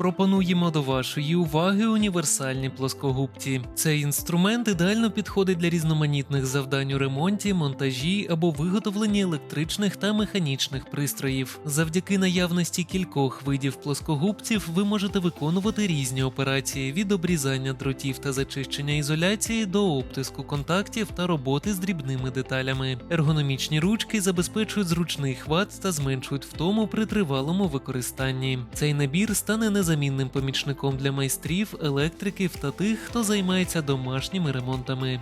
Пропонуємо до вашої уваги універсальні плоскогубці. Цей інструмент ідеально підходить для різноманітних завдань у ремонті, монтажі або виготовленні електричних та механічних пристроїв. Завдяки наявності кількох видів плоскогубців ви можете виконувати різні операції від обрізання дротів та зачищення ізоляції до обтиску контактів та роботи з дрібними деталями. Ергономічні ручки забезпечують зручний хват та зменшують втому при тривалому використанні. Цей набір стане незамінним помічником для майстрів, електриків та тих, хто займається домашніми ремонтами.